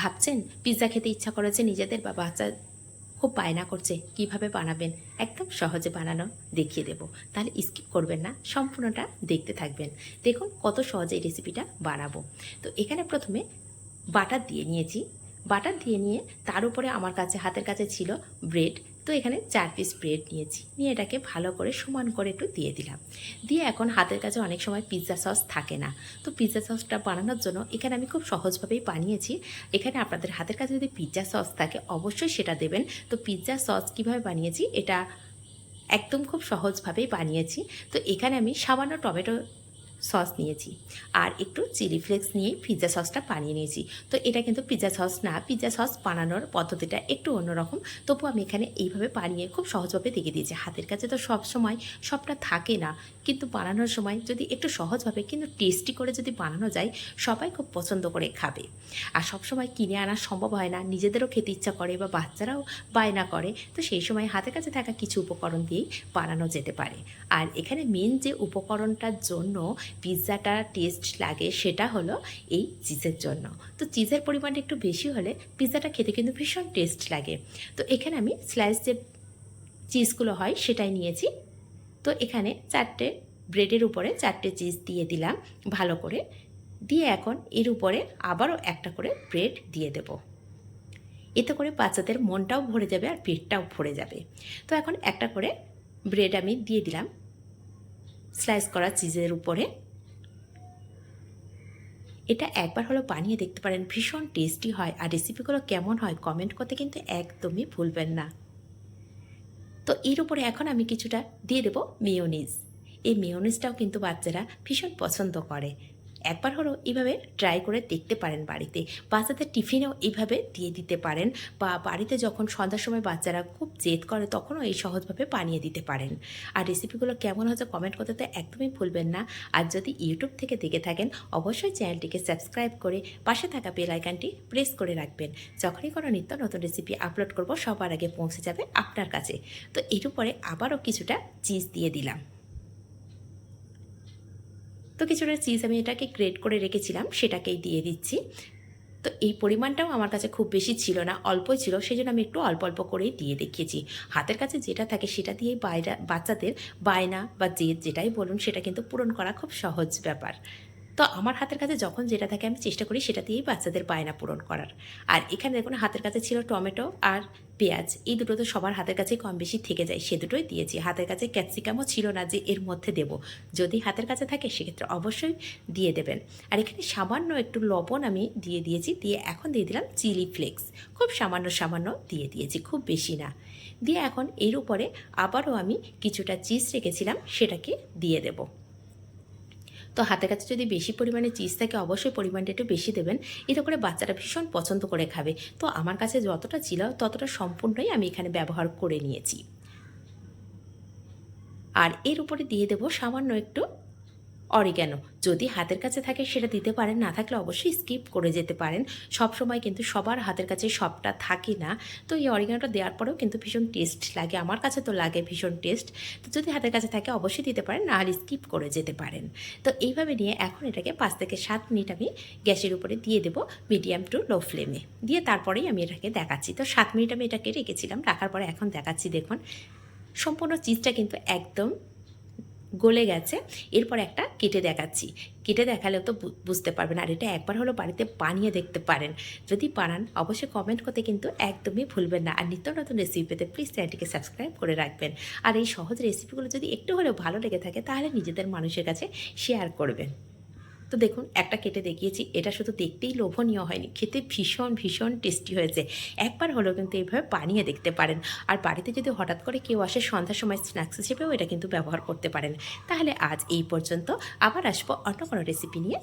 ভাবছেন পিৎজা খেতে ইচ্ছা করেছে নিজেদের বা বাচ্চা খুব বায়না করছে, কীভাবে বানাবেন? একদম সহজে বানানো দেখিয়ে দেব। তাহলে স্কিপ করবেন না, সম্পূর্ণটা দেখতে থাকবেন। দেখুন কত সহজে এই রেসিপিটা বানাবো। তো এখানে প্রথমে বাটার দিয়ে নিয়েছি। বাটার দিয়ে নিয়ে তার উপরে আমার কাছে, হাতের কাছে ছিল ব্রেড তো এখানে চার পিস ব্রেড নিয়েছি। নিয়ে এটাকে ভালো করে সমান করে একটু দিয়ে দিলাম। দিয়ে এখন হাতের কাছে অনেক সময় পিৎজা সস থাকে না। তো পিৎজা সসটা বানানোর জন্য এখানে আমি খুব সহজভাবেই বানিয়েছি। এখানে আপনাদের হাতের কাছে যদি পিৎজা সস থাকে, অবশ্যই সেটা দেবেন। তো পিৎজা সস কীভাবে বানিয়েছি, এটা একদম খুব সহজভাবেই বানিয়েছি। তো এখানে আমি সামান্য টমেটো সস নিয়েছি। আর একটু চিলি ফ্লেক্স নিয়ে পিৎজা সসটা বানিয়ে নিয়েছি। তো এটা কিন্তু পিৎজা সস না পিৎজা সস বানানোর পদ্ধতিটা একটু অন্যরকম। তবু আমি এখানে এইভাবে বানিয়ে খুব সহজভাবে দেখে দিয়েছি। হাতের কাছে তো সব সময় সবটা থাকে না। কিন্তু বানানোর সময় যদি একটু সহজভাবে কিন্তু টেস্টি করে যদি বানানো যায়, সবাই খুব পছন্দ করে খাবে। আর সব সময় কিনে আনা সম্ভব হয় না। নিজেদেরও খেতে ইচ্ছা করে বা বাচ্চারাও বায়না করে। তো সেই সময় হাতের কাছে থাকা কিছু উপকরণ দিয়েই বানানো যেতে পারে। আর এখানে মেন যে উপকরণটার জন্য পিৎজাটা টেস্ট লাগে সেটা হলো এই চিজের জন্য। তো চিজের পরিমাণটা একটু বেশি হলে পিৎজাটা খেতে কিন্তু ভীষণ টেস্ট লাগে। তো এখানে আমি স্লাইস যে চিজগুলো হয় সেটাই নিয়েছি। তো এখানে চারটে ব্রেডের উপরে চারটে চিজ দিয়ে দিলাম ভালো করে। দিয়ে এখন এর উপরে আবারও একটা করে ব্রেড দিয়ে দেব। এতে করে বাচ্চাদের মনটাও ভরে যাবে আর পেটটাও ভরে যাবে। তো এখন একটা করে ব্রেড আমি দিয়ে দিলাম। স্লাইস করা চিজের উপরে। এটা একবার হলো বানিয়ে দেখতে পারেন, ভীষণ টেস্টি হয় আর রেসিপিগুলো কেমন হয় কমেন্ট করতে কিন্তু একদমই ভুলবেন না। তো এর উপরে এখন আমি কিছুটা দিয়ে দেবো মেয়োনিজ এই মেয়োনিজটাও কিন্তু বাচ্চারা ভীষণ পছন্দ করে। একবার হলো এইভাবে ট্রাই করে দেখতে পারেন বাড়িতে। বাচ্চাদের টিফিনেও এইভাবে দিয়ে দিতে পারেন বা বাড়িতে যখন সন্ধ্যার সময় বাচ্চারা খুব জেদ করে তখনও এই সহজভাবে বানিয়ে দিতে পারেন। আর রেসিপিগুলো কেমন হচ্ছে কমেন্ট করতে তো একদমই ভুলবেন না। আর যদি ইউটিউব থেকে দেখে থাকেন, অবশ্যই চ্যানেলটিকে সাবস্ক্রাইব করে পাশে থাকা বেল আইকনটি প্রেস করে রাখবেন। যখনই কোনো নিত্য নতুন রেসিপি আপলোড করব, সবার আগে পৌঁছে যাবে আপনার কাছে। তো এর উপরে আবারও কিছুটা চিজ দিয়ে দিলাম। তো কিছুটা চিজ আমি এটাকে গ্রেট করে রেখেছিলাম, সেটাকেই দিয়ে দিচ্ছি। তো এই পরিমাণটাও আমার কাছে খুব বেশি ছিল না, অল্পই ছিল সেই জন্য আমি একটু অল্প অল্প করেই দিয়ে দেখিয়েছি। হাতের কাছে যেটা থাকে সেটা দিয়েই বাইরা বাচ্চাদের বায়না বা জেদ যেটাই বলুন, সেটা কিন্তু পূরণ করা খুব সহজ ব্যাপার। তো আমার হাতের কাছে যখন যেটা থাকে আমি চেষ্টা করি সেটা দিয়েই বাচ্চাদের বায়না পূরণ করার। আর এখানে দেখুন হাতের কাছে ছিল টমেটো আর পেঁয়াজ। এই দুটো তো সবার হাতের কাছে কম বেশি থেকে যায়, সে দুটোই দিয়েছি। হাতের কাছে ক্যাপসিকামও ছিল না যে এর মধ্যে দেব। যদি হাতের কাছে থাকে সেক্ষেত্রে অবশ্যই দিয়ে দেবেন। আর এখানে সামান্য একটু লবণ আমি দিয়ে দিয়েছি, দিয়ে এখন দিয়ে দিলাম চিলি ফ্লেক্স। খুব সামান্য সামান্য দিয়ে দিয়েছি, খুব বেশি না। দিয়ে এখন এর উপরে আবারও আমি কিছুটা চিজ রেখেছিলাম, সেটাকে দিয়ে দেবো। তো হাতের কাছে যদি বেশি পরিমাণে চিজ থাকে, অবশ্যই পরিমাণটা একটু বেশি দেবেন। এতে করে বাচ্চারা ভীষণ পছন্দ করে খাবে। তো আমার কাছে যতটা ছিল, ততটা সম্পূর্ণই আমি এখানে ব্যবহার করে নিয়েছি। আর এর উপরে দিয়ে দেবো সামান্য একটু অরিগ্যানো যদি হাতের কাছে থাকে সেটা দিতে পারেন, না থাকলে অবশ্যই স্কিপ করে যেতে পারেন। সব সময় কিন্তু সবার হাতের কাছে সবটা থাকে না। তো এই অরিগ্যানোটা দেওয়ার পরেও কিন্তু ভীষণ টেস্ট লাগে। আমার কাছে তো লাগে ভীষণ টেস্ট তো যদি হাতের কাছে থাকে অবশ্যই দিতে পারেন, না হলে স্কিপ করে যেতে পারেন। তো এইভাবে নিয়ে এখন এটাকে পাঁচ থেকে সাত মিনিট আমি গ্যাসের উপরে দিয়ে দেবো মিডিয়াম টু লো ফ্লেমে দিয়ে তারপরেই আমি এটাকে দেখাচ্ছি। তো সাত মিনিট আমি এটাকে রেখেছিলাম, রাখার পরে এখন দেখাচ্ছি, দেখুন। সম্পূর্ণ চিজটা কিন্তু একদম গলে গেছে, এরপর একটা কেটে দেখাচ্ছি। কেটে দেখালেও তো বুঝতে পারবেন। আর এটা একবার হলো বাড়িতে বানিয়ে দেখতে পারেন। যদি বানান, অবশ্যই কমেন্ট করতে কিন্তু একদমই ভুলবেন না। আর নিত্য নতুন রেসিপি পেতে প্লিজ চ্যানেলটিকে সাবস্ক্রাইব করে রাখবেন। আর এই সহজ রেসিপিগুলো যদি একটু হলেও ভালো লেগে থাকে, তাহলে নিজেদের মানুষের কাছে শেয়ার করবেন। তো দেখুন, একটা কেটে দেখিয়েছি, এটা শুধু দেখতেই লোভনীয় হয়নি, খেতে ভীষণ ভীষণ টেস্টি হয়েছে। একবার হলেও কিন্তু এইভাবে বানিয়ে দেখতে পারেন। আর বাড়িতে যদি হঠাৎ করে কেউ আসে, সন্ধ্যার সময় স্ন্যাক্স হিসেবেও এটা কিন্তু ব্যবহার করতে পারেন। তাহলে আজ এই পর্যন্ত, আবার আসব অন্য কোনো রেসিপি নিয়ে।